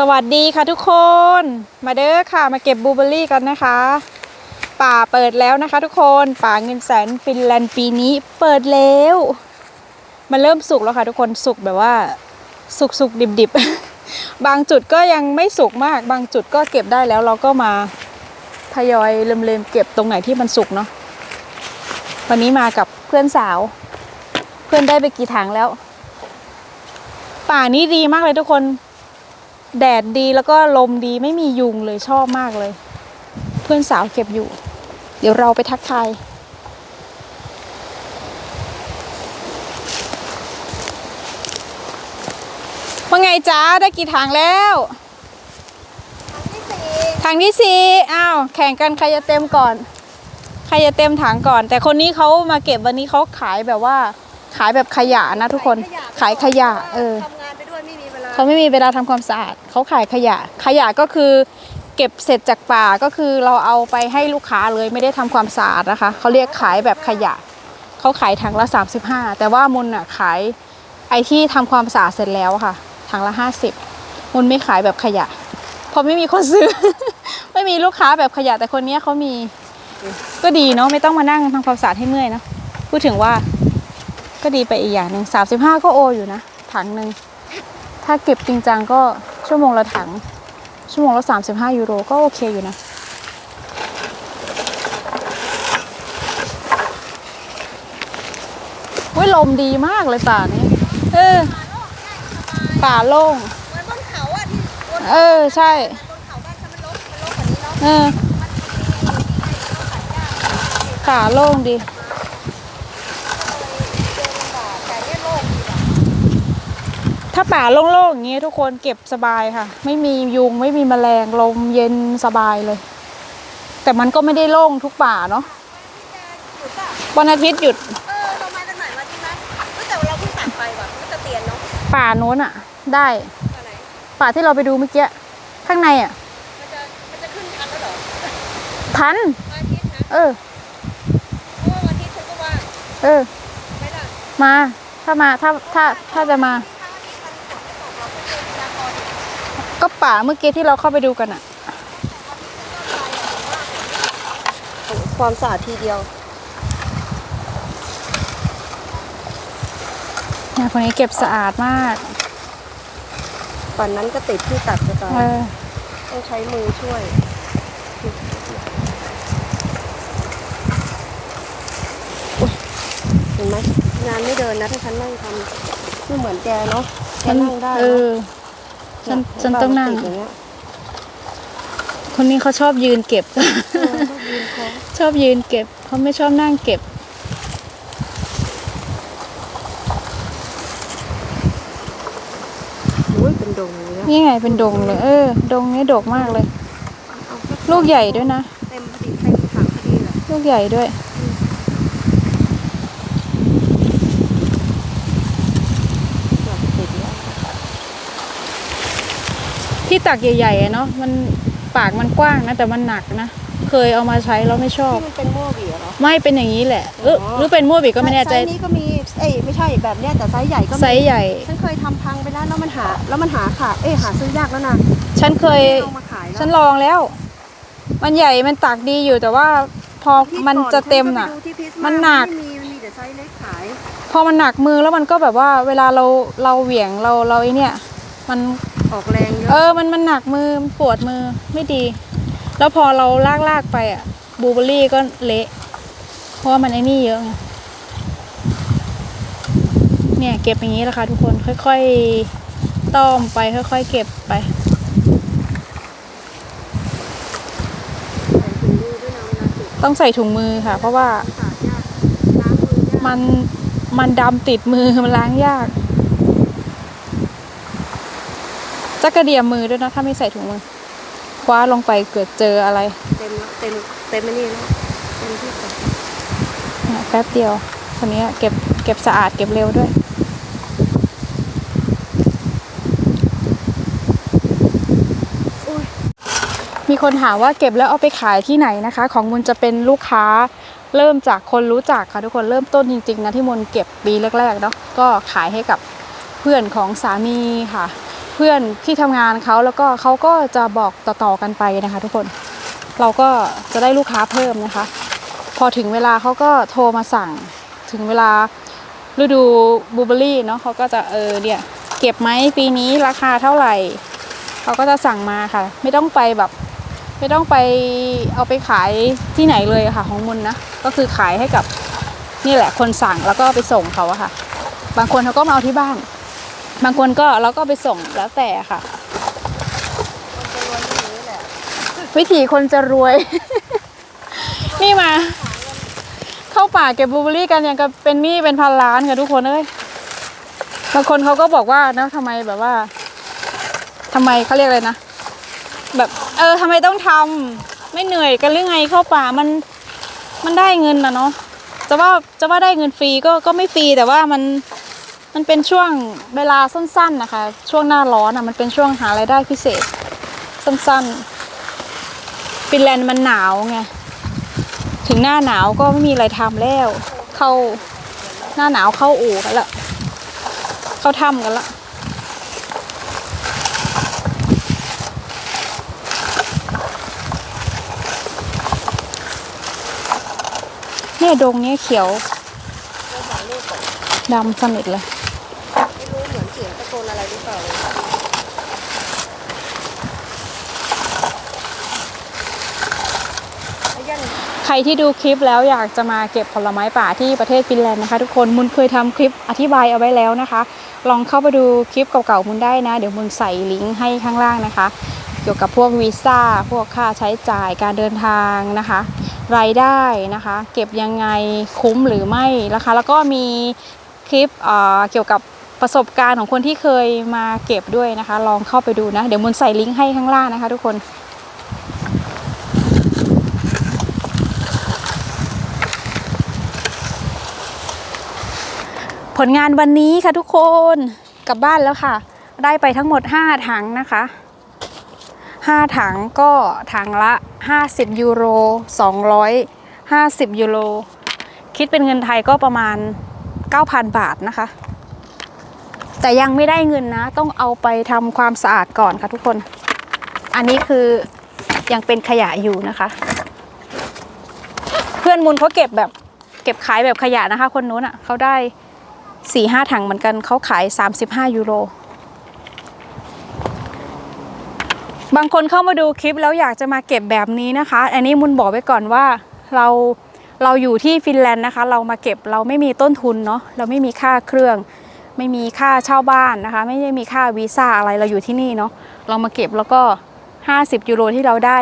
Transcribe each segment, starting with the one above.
สวัสดีค่ะทุกคน มาเด้อค่ะ มาเก็บบลูเบอรี่กันนะคะ ป่าเปิดแล้วนะคะ ทุกคนป่าเงินแสนฟินแลนด์ปีนี้เปิดแล้วมันเริ่มสุกแล้วค่ะ ทุกคนสุกแบบว่า สุกสุกดิบดิบ บางจุดก็ยังไม่สุกมาก บางจุดก็เก็บได้แล้วเราก็มาทยอยเริ่มๆเก็บตรงไหนที่มันสุกเนาะวันนี้มากับเพื่อนสาว เพื่อนได้ไปกี่ถังแล้ว ป่านี้ดีมากเลยทุกคน แดดดีแล้วก็ลมดีไม่มียุงเลยชอบมากเลย เพื่อนสาวเก็บอยู่ เดี๋ยวเราไปทักทายว่าไงจ้าได้กี่ถังแล้วถังที่สี่อ้าวแข่งกันใครจะเต็มก่อน ใครจะเต็มถังก่อน แต่คนนี้เขามาเก็บวันนี้เขาขายแบบว่า ขายแบบขยะนะทุกคนขายขยะ เออ เขาไม่มีเวลาทำความสะอาดเขาขายขยะ ขยะก็คือเก็บเสร็จจากป่าก็คือเราเอาไปให้ลูกค้าเลยไม่ได้ทำความสะอาดนะคะเขาเรียกขายแบบขยะเขาขายถังละ 35 แต่ว่ามุนอะขายไอที่ทำความสะอาดเสร็จแล้วค่ะถังละ 50 มุนไม่ขายแบบขยะเพราะไม่มีคนซื้อ ไม่มีลูกค้าแบบขยะแต่คนเนี้ยเขามีก็ดีเนาะไม่ต้องมานั่งทำความสะอาดให้เมื่อยเนาะพูดถึงว่าก็ดีไปอีกอย่างหนึ่ง35 ก็โออยู่นะถังหนึ่ง ถ้าเก็บจริงจังก็ชั่วโมงละถัง ชั่วโมงละ 35 ยูโรก็โอเคอยู่นะวิลมดีมากเลยป่านี้ เออ ป่าโล่งเหมือนบนเขาอะที่บนเออ ใช่บนเขาบ้านฉันมันลกมันลกกว่านี้เนาะเออป่าโล่งดี แต่เนี่ยโล่งดีว่ะ ถ้าป่าโล่งๆอย่างเงี้ยทุกคนเก็บสบายค่ะ ไม่มียุงไม่มีแมลงลมเย็นสบายเลย แต่มันก็ไม่ได้โล่งทุกป่าเนาะหรือเปล่าวันอาทิตย์หยุดเออเรามาจากไหนมาที่ไหนเฮ้ยแต่ว่าเราเพิ่งตัดไปว่ะมันจะเตียนเนาะป่าโน้นอะได้ตอนไหนป่าที่เราไปดูเมื่อกี้ข้างในอะมันจะมันจะขึ้นทันแล้วเหรอทันวันอาทิตย์นะเออเพราะว่าวันอาทิตย์ฉันก็ว่างเออไม่ได้มาถ้ามาถ้าถ้าถ้าจะมา ก็ป่าเมื่อกี้ที่เราเข้าไปดูกันอะความสะอาดทีเดียวเนี่ยคนนี้เก็บสะอาดมากฝั่นนั้นก็ติดที่ตัดจะตายเออต้องใช้มือช่วยอุ๊ยเห็นไหมงานไม่เดินนะถ้าฉันนั่งทำไม่เหมือนแกเนาะแกนั่งได้เอเนออะ ฉันเยฉันต้องนั่งติดอย่างเงี้ยคนนี้เขาชอบยืนเก็บ เออต้องยืนคอชอบยืนเก็บเขาไม่ชอบนั่งเก็บ โอ้ยเป็นดงเลยนะนี่ไงเป็นดงเลย เออ ดงนี้ดกมากเลย เอาแค่ลูกใหญ่ด้วยนะ เต็มพอดีเต็มถังพอดีเลยลูกใหญ่ด้วยอยากติดแล้ว ที่ ตักใหญ่ๆอะเนาะมันปากมันกว้างนะ แต่มันหนักนะ เคยเอามาใช้แล้วไม่ชอบ ที่มันเป็นโม่บีเหรอ ไม่เป็นอย่างนี้แหละเอออ๋อ หรือเป็นมั่วบีก็ไม่แน่ใจไซส์นี้ก็มี เอ้ยไม่ใช่แบบเนี้ยแต่ไซส์ใหญ่ก็มีไซส์ใหญ่ ฉันเคยทำพังไปแล้วแล้วมันหา แล้วมันหาขาเอ้ยหาซื้อยากแล้วนะฉันเคย เอามาขายแล้วฉันลองแล้ว มันใหญ่มันตักดีอยู่แต่ว่าพอที่มันก่อจะเต็มฉัน่ะก็ไปดูที่พิซมันหนัก ไม่มีมันมีแต่ไซส์เล็กขายพอมันหนักมือแล้วมันก็แบบว่า เวลาเราเราเหวี่ยงเราเราไอเนี่ย มัน ออกแรงเยเออะอมันมันหนักมือมันปวดมือไม่ดี แล้วพอเราลากลากๆไปอะบลูเบอร์รี่ก็เละ เพราะว่ามันไอ้นี่เยอะไงเนี่ยเก็บอย่างนี้แหละค่ะทุกคนค่อยๆต้อมไปค่อยๆเก็บไปต้องใส่ถุงมือค่ะ เพราะว่ามันมันดำติดมือมันล้างยาก จะกระเดียมมือด้วยนะ ถ้าไม่ใส่ถุงมือ คว้าลงไปเกิดเจออะไร เต็มแล้วเต็มเต็มไม่นี่แล้วเต็มที่สุดเนี่ยแป๊บเดียวคนนี้เก็บเก็บสะอาดเก็บเร็วด้วยมีคนถามว่าเก็บแล้วเอาไปขายที่ไหนนะคะ ของมุนจะเป็นลูกค้าเริ่มจากคนรู้จักค่ะทุกคนเริ่มต้นจริงๆนะที่มุนเก็บปีแรกๆเนาะก็ขายให้กับเพื่อนของสามีค่ะ เพื่อนที่ทำงานเขาแล้วก็เขาก็จะบอกต่อๆกันไปนะคะ ทุกคนเราก็จะได้ลูกค้าเพิ่มนะคะ พอถึงเวลาเขาก็โทรมาสั่งถึงเวลาฤดูบลูเบอรี่เนาะเขาก็จะเออเนี่ยเก็บไหมปีนี้ราคาเท่าไหร่เขาก็จะสั่งมาค่ะ ไม่ต้องไปแบบ ไม่ต้องไปเอาไปขายที่ไหนเลยค่ะของมุนนะก็คือขายให้กับนี่แหละคนสั่งแล้วก็ไปส่งเขาอะค่ะ บางคนเขาก็มาเอาที่บ้าน บางคนก็เราก็ไปส่งแล้วแต่ค่ะ วิถีคนจะรวย นี่มา เข้าป่าเก็บบลูเบอรรี่กันยังกับเป็นหนี้เป็นพันล้านค่ะทุกคนเอ้ยบางคนเขาก็บอกว่านะทำไมแบบว่าทำไมเขาเรียกอะไรนะ แบบเออทำไมต้องทำไม่เหนื่อยกันหรือไงเข้าป่ามันมันได้เงินนะเนาะจะว่าจะว่าได้เงินฟรีก็ก็ไม่ฟรีแต่ว่ามัน มันเป็นช่วงเวลาสั้นๆนะคะ ช่วงหน้าร้อนอะมันเป็นช่วงหารายได้พิเศษ สั้นๆฟินแลนด์มันหนาวไงถึงหน้าหนาวก็ไม่มีอะไรทำแล้ว เข้าหน้าหนาวเข้าอู่กันละเข้าถ้ำกันละเนี่ยดงเนี้ยเขียวดำสนิทเลย นเสียงตะโนอะไรหรือเปล่าใครที่ดูคลิปแล้วอยากจะมาเก็บผลไม้ป่าที่ประเทศฟินแลนด์นะคะทุกคนมุนเคยทำคลิปอธิบายเอาไว้แล้วนะคะ ลองเข้าไปดูคลิปเก่าๆมุนได้นะ เดี๋ยวมุนใส่ลิงก์ให้ข้างล่างนะคะ เกี่ยวกับพวกวีซ่าพวกค่าใช้จ่ายการเดินทางนะคะ รายได้นะคะ เก็บยังไงคุ้มหรือไม่นะคะ แล้วก็มีคลิปเเกี่ยวกับ ประสบการณ์ของคนที่เคยมาเก็บด้วยนะคะ ลองเข้าไปดูนะ เดี๋ยวมุนใส่ลิงก์ให้ข้างล่างนะคะ ทุกคน ผลงานวันนี้ค่ะทุกคนกลับบ้านแล้วค่ะ ได้ไปทั้งหมด 5 ถังนะคะ5ถังก็ถังละ 50 ยูโร 250 ยูโร คิดเป็นเงินไทยก็ประมาณ 9,000 บาทนะคะ แต่ยังไม่ได้เงินนะ ต้องเอาไปทำความสะอาดก่อนค่ะทุกคน อันนี้คือยังเป็นขยะอยู่นะคะ เพื่อนมุนเขาเก็บแบบเก็บขายแบบขยะนะคะ คนนู้นอะเขาได้สี่ห้าถังเหมือนกันเขาขาย 35 ยูโร บางคนเข้ามาดูคลิปแล้วอยากจะมาเก็บแบบนี้นะคะ อันนี้มุนบอกไว้ก่อนว่าเราเราอยู่ที่ฟินแลนด์นะคะ เรามาเก็บเราไม่มีต้นทุนเนาะเราไม่มีค่าเครื่อง ไม่มีค่าเช่าบ้านนะคะ ไม่ได้มีค่าวีซ่าอะไรเราอยู่ที่นี่เนาะเรามาเก็บแล้วก็ 50 ยูโรที่เราได้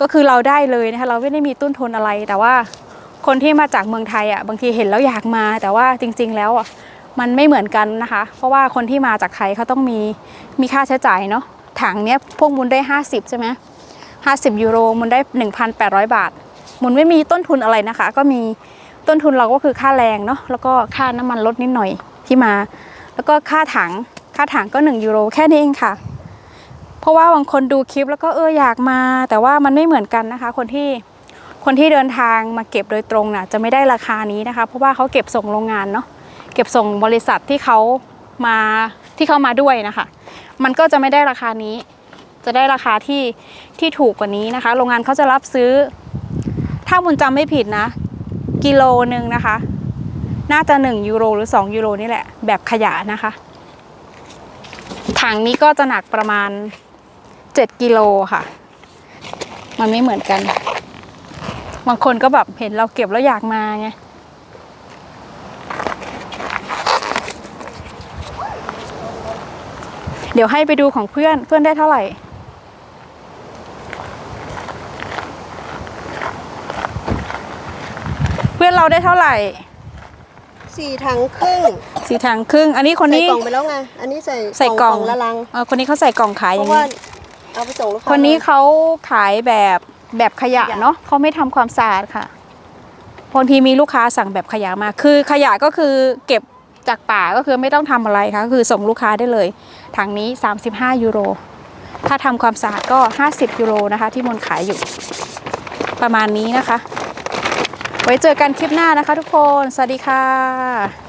ก็คือเราได้เลยนะคะเราไม่ได้มีต้นทุนอะไร แต่ว่าคนที่มาจากเมืองไทยอะบางทีเห็นแล้วอยากมา แต่ว่าจริง ๆ แล้วอะมันไม่เหมือนกันนะคะ เพราะว่าคนที่มาจากไทยเขาต้องมีมีค่าใช้จ่ายเนาะถังเนี้ยพวกมุนได้ 50 ใช่ไหม50ยูโรมุนได้ 1,800 บาท มุนไม่มีต้นทุนอะไรนะคะ ก็มีต้นทุนเราก็คือค่าแรงเนาะแล้วก็ค่าน้ำมันลดนิดหน่อย ที่มา แล้วก็ค่าถังค่าถังก็ 1 ยูโรแค่นี้เองค่ะ เพราะว่าบางคนดูคลิปแล้วก็เอออยากมา แต่ว่ามันไม่เหมือนกันนะคะ คนที่คนที่เดินทางมาเก็บโดยตรงน่ะจะไม่ได้ราคานี้นะคะ เพราะว่าเขาเก็บส่งโรงงานเนาะเก็บส่งบริษัทที่เขามาที่เขามาด้วยนะคะ มันก็จะไม่ได้ราคานี้ จะได้ราคาที่ที่ถูกกว่านี้นะคะ โรงงานเขาจะรับซื้อ ถ้ามุนจำไม่ผิดนะ กิโลหนึ่งนะคะ น่าจะ 1 ยูโรหรือ 2 ยูโรนี่แหละ แบบขยะนะคะ ถังนี้ก็จะหนักประมาณ 7 กิโลค่ะ มันไม่เหมือนกัน บางคนก็แบบเห็นเราเก็บแล้วอยากมาไงเดี๋ยวให้ไปดูของเพื่อนเพื่อนได้เท่าไหร่ เพื่อนเราได้เท่าไหร่ สี่ถังครึ่งสี่ถังครึ่ง อันนี้คนใส่นี้กล่องไปแล้วไง อันนี้ใส่ใส่กล่องละลัง เออคนนี้เขาใส่กล่องขายอเพย่างราะว่านี้ เอาไปส่งลูกค้าคนนี้เลยเขาขายแบบแบบขยะขยะเนาะเขาไม่ทำความสะอาดค่ะบางทีมีลูกค้าสั่งแบบขยะมา คือขยะก็คือเก็บจากป่าก็คือไม่ต้องทำอะไรค่ะก็คือส่งลูกค้าได้เลยถังนี้ 35 ยูโร ถ้าทำความสะอาดก็ 50 ยูโรนะคะ ที่มนขายอยู่ ประมาณนี้นะคะ ไว้เจอกันคลิปหน้านะคะทุกคน สวัสดีค่ะ